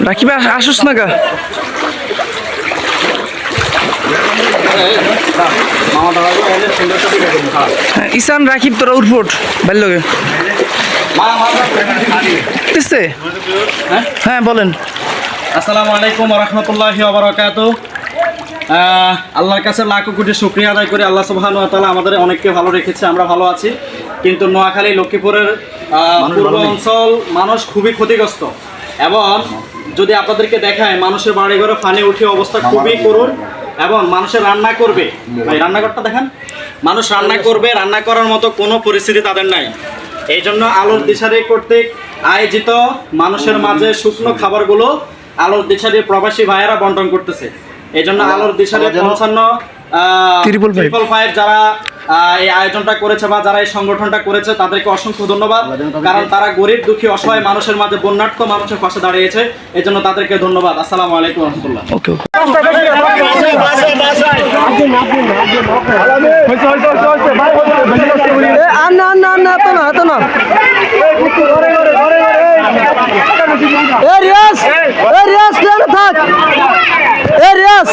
রাকিব, আস- Asus না গা। ইসান, রাকিব, তোরা উঠফোট বাল্যকে দিচ্ছে হ্যাঁ বলেন। আসসালামু আলাইকুম রহমতুল্লাহি ওবরাকাত আল্লাহর কাছে লাখো কোটি শুক্রিয়া আদায় করে। আল্লাহ তাআলা আমাদের অনেককে ভালো রেখেছে, আমরা ভালো আছি। কিন্তু নোয়াখালী লক্ষ্মীপুরের পূর্ব অঞ্চল মানুষ খুবই ক্ষতিগ্রস্ত। এবং যদি আপনাদেরকে দেখায় মানুষের বাড়ি ঘরে পানি উঠে অবস্থা খুবই করুন এবং মানুষের রান্না করবে। ভাই রান্নাঘরটা দেখেন। মানুষ রান্না করবে রান্না করার মতো কোনো পরিস্থিতি তাদের নাই। এই জন্য আলোর দিশারি কর্তৃক আয়োজিত মানুষের মাঝে শুকনো খাবারগুলো আলোর দিশারি প্রবাসী ভাইয়েরা বন্টন করতেছে। এই জন্য আলোর দিশারি পঞ্চান্ন. ট্রিপল ফাইভ যারা এই আয়োজনটা করেছে বা যারা এই সংগঠনটা করেছে তাদেরকে অসংখ্য ধন্যবাদ। কারণ তারা গরিব দুঃখী অসহায় মানুষের মাঝে বন্যার্থ মানুষের পাশে দাঁড়িয়েছে। এই জন্য তাদেরকে ধন্যবাদ। আসসালামু আলাইকুম রহমতুল্লাহ। ওকে এ রিয়াজ এ রিয়াজ তুই এখানে থাক। এ রিয়াজ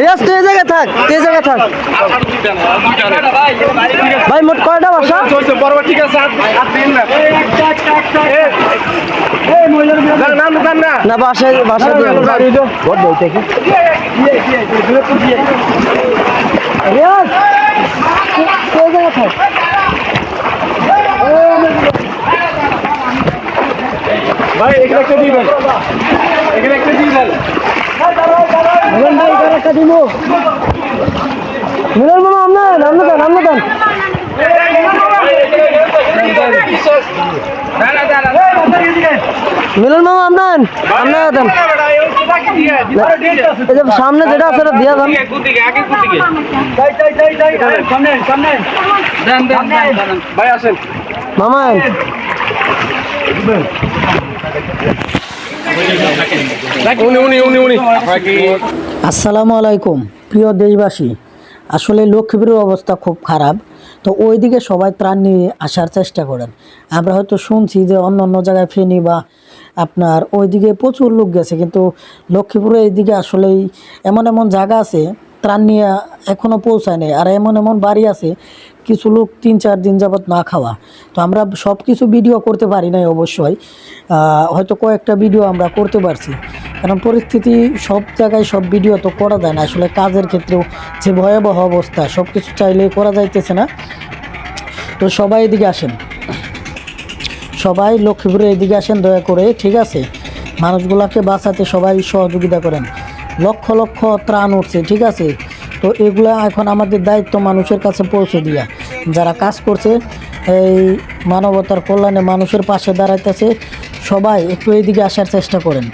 রিয়াজ তুই এই জায়গায় থাক তুই এই জায়গায় থাক। ভাই মোট কয়টা বাসা? না বাসায় বাসা দিয়ে রিয়াজ তুই এই জায়গায় থাক মিলন ভাই এখানে একটা দিব। মিলন মামা আপনার আপনি দেন আপনি দেন। মিলন মামা আপনার আপনার দেন। সামনে যেটা আছে ওটা দিয়ে দেন। মামা আসসালামু আলাইকুম, প্রিয় দেশবাসী। আসলে লক্ষ্মীপুরের অবস্থা খুব খারাপ, তো ওইদিকে সবাই ত্রাণ নিয়ে আসার চেষ্টা করেন। আমরা হয়তো শুনছি যে অন্য অন্য জায়গায় ফেনি বা আপনার ওইদিকে প্রচুর লোক গেছে, কিন্তু লক্ষ্মীপুরে এইদিকে আসলেই এমন এমন জায়গা আছে, ত্রাণ নিয়ে এখনও পৌঁছায় নেই। আর এমন এমন বাড়ি আছে কিছু লোক তিন চার দিন যাবত না খাওয়া। তো আমরা সব কিছু ভিডিও করতে পারি নাই অবশ্যই। হয়তো কয়েকটা ভিডিও আমরা করতে পারছি। কারণ পরিস্থিতি সব জায়গায় সব ভিডিও তো করা যায় না। আসলে কাজের ক্ষেত্রেও যে ভয়াবহ অবস্থা সব কিছু চাইলে করা যাইতেছে না। তো সবাই এদিকে আসেন। সবাই লক্ষ্মীপুরে এদিকে আসেন, দয়া করে, ঠিক আছে? মানুষগুলোকে বাঁচাতে সবাই সহযোগিতা করেন। লক্ষ লক্ষ ত্রাণ উঠছে, ঠিক আছে? তো এগুলা এখন আমাদের দায়িত্ব মানুষের কাছে পৌঁছে দিয়া। যারা কাজ করছে, এই মানবতার কল্যাণে মানুষের পাশে দাঁড়াইতেছে, সবাই একটু এইদিকে আসার চেষ্টা করেন।